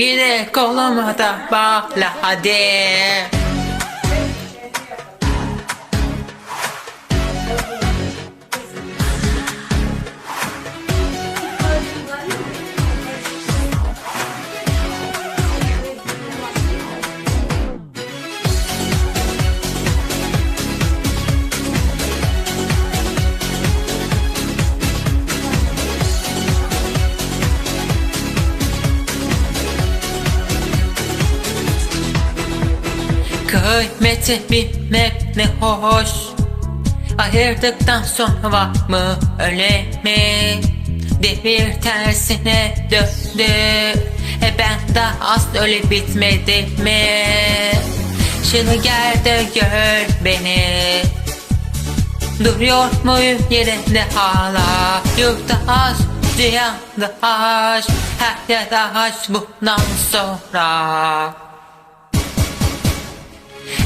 Yine koluma da bağla hadi. Kıymeti bilmek ne hoş. Ayırdıktan sonra mı önemi Devir tersine döndü. E ben de az öyle bitmedi mi? Şimdi gel de gör beni. Duruyor muyum yerinde hala? Yurtta aç, cihanda aç Her yerde aç bundan sonra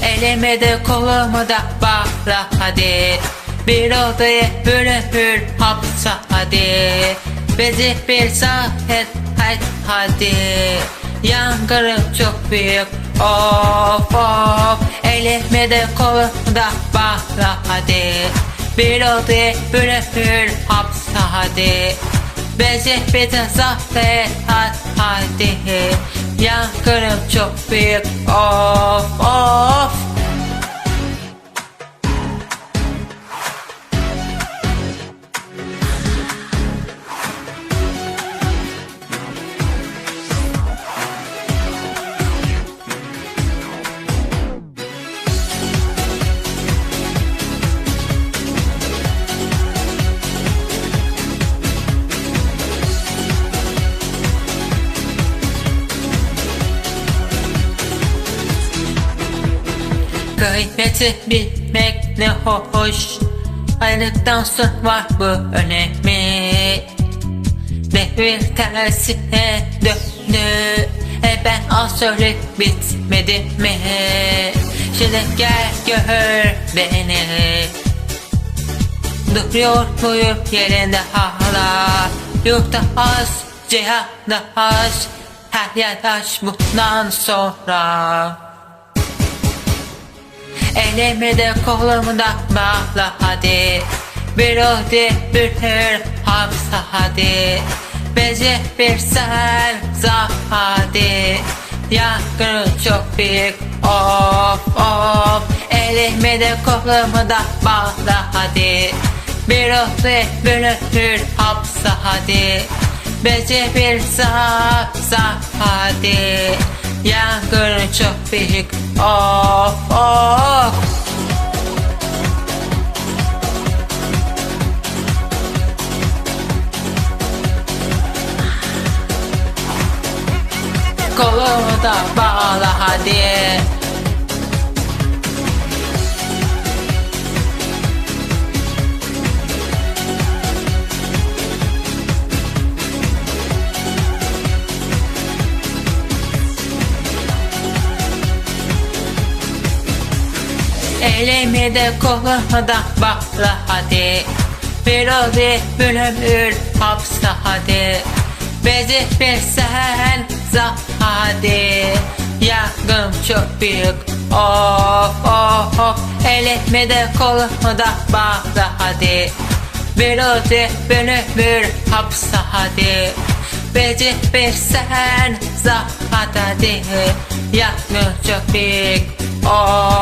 Elime de kolumu da bağla hadi. Bir odaya bölünür hapsa hadi. Bizi bir saadet et hadi. Yangınım çok büyük of of. Elime de kolumu da bağla hadi. Bir odaya bölünür hapsa hadi. Bizi bir saadet et hadi. Yangınım çok büyük of of Kıymeti bilmek ne hoş. Ayrılıktan sonra var bu önemi. Devir tersine döndü. E ben az öyle bitmedi mi? Şimdi gel gör beni. Duruyor muyum yerinde hala? Yurtta az, cihanda az. Her yer aç bundan sonra Elimi de kolumu da hadi. Bir odi bir hür hapsa hadi. Bizi bir sen zah hadi Yangın çok büyük of of. Elimi de kolumu da hadi. Bir odi bir hür hapsa hadi. Bizi bir zah zah hadi Yangın çok büyük. Of of. Kolumu da bağla hadi Elimi de kolumu da bağla hadi. Bir odi bölümür hapsa hadi. Bezi bir sen zah hadi Yangın çok büyük. Of of of. Elimi de kolumu da bağla hadi. Bir odi bölümür hapsa hadi. Bezi bir sen zah hadi Yangın çok büyük. Of